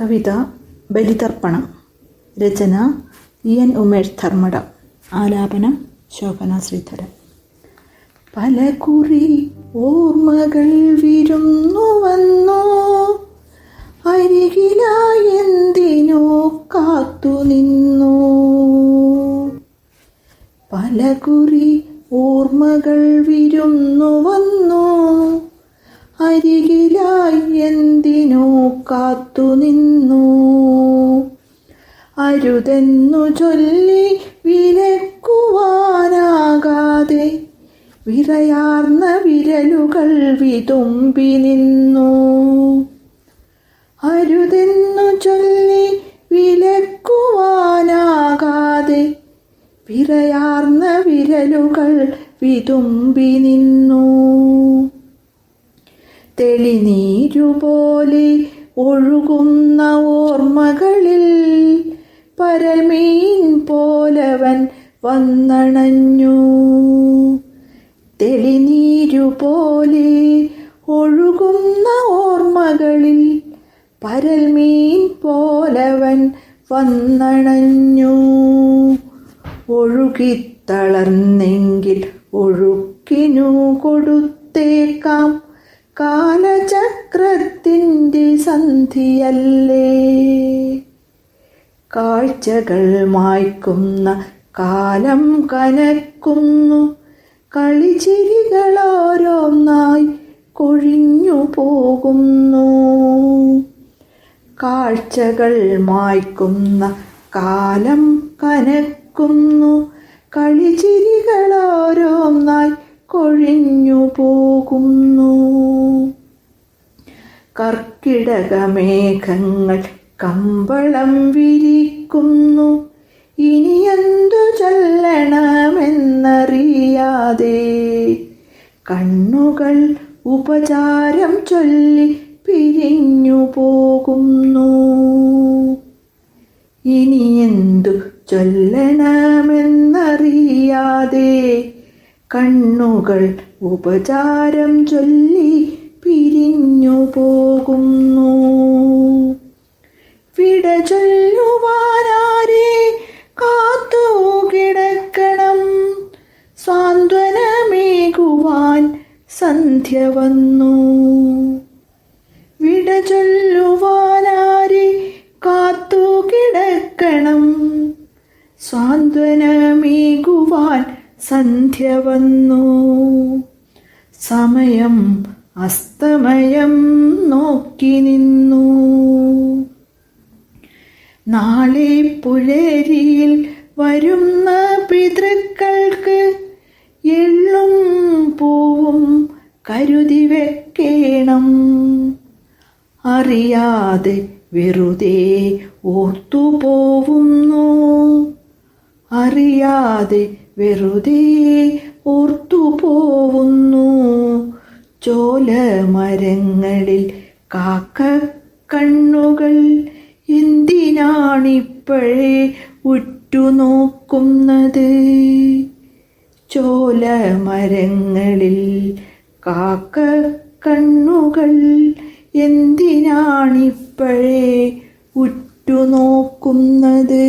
കവിത ബലിതർപ്പണം രചന E N Umesh ധർമ്മട ആലാപനം ശോഭന ശ്രീധരൻ. പല കുറി ഓർമ്മകൾ വിരുന്നു വന്നോ അരികിലായെന്തിനോ കാത്തു നിന്നു. പല കുറി ഓർമ്മകൾ വിരുന്നു വന്നു അരികിലായി എന്തിനോ കാത്തു നിന്നു. അരുതെന്നു ചൊല്ലി വിലക്കുവാനാകാതെ വിറയാർന്ന വിരലുകൾ വിതുമ്പി നിന്നു. അരുതെന്നു ചൊല്ലി വിലക്കുവാനാകാതെ വിറയാർന്ന വിരലുകൾ വിതുമ്പി നിന്നു. തെളിനീരുപോലെ ഒഴുകുന്ന ഓർമ്മകളിൽ പരമീൻ പോലവൻ വന്നണഞ്ഞു. തെളിനീരുപോലെ ഒഴുകുന്ന ഓർമ്മകളിൽ പരൽമീൻ പോലവൻ വന്നണഞ്ഞു. ഒഴുകിത്തളർന്നെങ്കിൽ ഒഴുക്കിനു കൊടുത്തേക്കാം. കാലചക്രത്തിന്റെ സന്ധിയല്ലേ? കാഴ്ചകൾ മായ്ക്കുന്ന കാലം കനക്കുന്നു. കളിചിരികളോരോന്നായി കൊഴിഞ്ഞു പോകുന്നു. കാഴ്ചകൾ മായ്ക്കുന്ന കാലം കനക്കുന്നു. കളിചിരികളോരോന്നായി കൊഴിഞ്ഞു പോകുന്നു. കർക്കിടകമേഘങ്ങൾ കമ്പളം വിരിക്കുന്നു. ഇനി എന്തു ചൊല്ലണമെന്നറിയാതെ കണ്ണുകൾ ഉപചാരം ചൊല്ലി പിരിഞ്ഞു പോകുന്നു. ഇനി എന്തു ചൊല്ലണമെന്നറിയാതെ കണ്ണുകൾ ഉപചാരം ചൊല്ലി പിരിഞ്ഞു പോകുന്നു വിട ചൊല്ലുവാനാരെ കാത്തു കിടക്കണം സാന്ത്വനമേകുവാൻ സന്ധ്യ വന്നു. വിട ചൊല്ലുവാനാരെ കാത്തു കിടക്കണം സാന്ത്വനമേകുവാൻ സന്ധ്യ വന്നു. സമയം അസ്തമയം നോക്കി നിന്നു. നാളെ പുഴരിയിൽ വരുന്ന പിതൃക്കൾക്ക് എള്ളും പൂവും കരുതി വെക്കേണം. അറിയാതെ വെറുതെ ഓർത്തുപോവുന്നു. അറിയാതെ വെറുതെ ഓർത്തുപോ ചോലമരങ്ങളിൽ കാക്ക കണ്ണുകൾ എന്തിനാണിപ്പോഴേ ഉറ്റുനോക്കുന്നത്? ചോലമരങ്ങളിൽ കാക്ക കണ്ണുകൾ എന്തിനാണിപ്പോഴേ ഉറ്റുനോക്കുന്നത്?